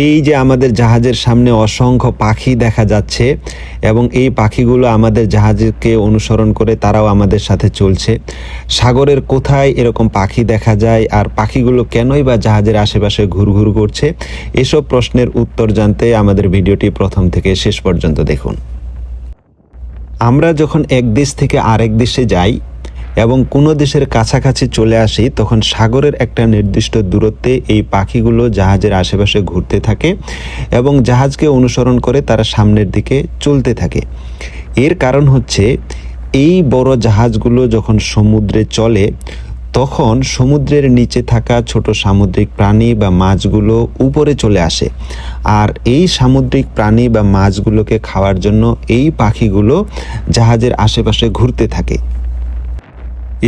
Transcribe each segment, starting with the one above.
এই যে আমাদের জাহাজের সামনে অসংখ্য পাখি দেখা যাচ্ছে এবং এই পাখিগুলো আমাদের জাহাজকে অনুসরণ করে তারাও আমাদের সাথে চলছে। সাগরের কোথায় এরকম পাখি দেখা যায় আর পাখিগুলো কেনই বা জাহাজের আশেপাশে ঘুরঘুর করছে, এসব প্রশ্নের উত্তর জানতে আমাদের ভিডিওটি প্রথম থেকে শেষ পর্যন্ত দেখুন। আমরা যখন এক দেশ থেকে আরেক দেশে যাই এবং কোনো দেশের কাছাকাছি চলে আসি, তখন সাগরের একটা নির্দিষ্ট দূরত্বে এই পাখিগুলো জাহাজের আশেপাশে ঘুরতে থাকে এবং জাহাজকে অনুসরণ করে তারা সামনের দিকে চলতে থাকে। এর কারণ হচ্ছে, এই বড় জাহাজগুলো যখন সমুদ্রে চলে, তখন সমুদ্রের নিচে থাকা ছোট সামুদ্রিক প্রাণী বা মাছগুলো উপরে চলে আসে। আর এই সামুদ্রিক প্রাণী বা মাছগুলোকে খাওয়ার জন্য এই পাখিগুলো জাহাজের আশেপাশে ঘুরতে থাকে।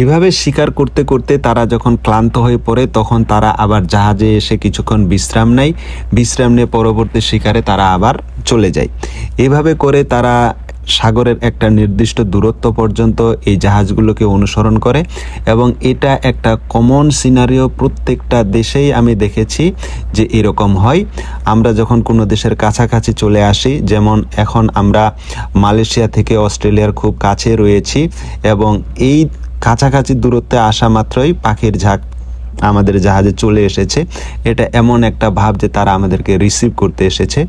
এভাবে শিকার করতে করতে তারা যখন ক্লান্ত হয়ে পড়ে, তখন তারা আবার জাহাজে এসে কিছুক্ষণ বিশ্রাম নেয়। বিশ্রাম নিয়ে পরবর্তী শিকারে তারা আবার চলে যায়। এভাবে করে তারা সাগরের একটা নির্দিষ্ট দূরত্ব পর্যন্ত এই জাহাজগুলোকে অনুসরণ করে এবং এটা একটা কমন সিনারিও প্রত্যেকটা দেশেই আমি দেখেছি যে এরকম হয়। আমরা যখন কোনো দেশের কাছাকাছি চলে আসি, যেমন এখন আমরা মালয়েশিয়া থেকে অস্ট্রেলিয়ার খুব কাছে রয়েছি এবং এই কাছাকাছি দূরত্বে আসা মাত্রই পাখির ঝাঁক আমাদের জাহাজে চলে এসেছে। এটা এমন একটা ভাব যে তারা আমাদেরকে রিসিভ করতে এসেছে।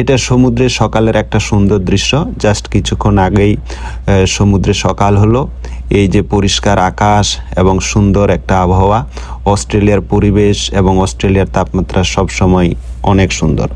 এটা সমুদ্রের সকালের একটা সুন্দর দৃশ্য। জাস্ট কিছুক্ষণ আগেই সমুদ্রে সকাল হলো। এই যে পরিষ্কার আকাশ এবং সুন্দর একটা আবহাওয়া, অস্ট্রেলিয়ার পরিবেশ এবং অস্ট্রেলিয়ার তাপমাত্রা সবসময় অনেক সুন্দর।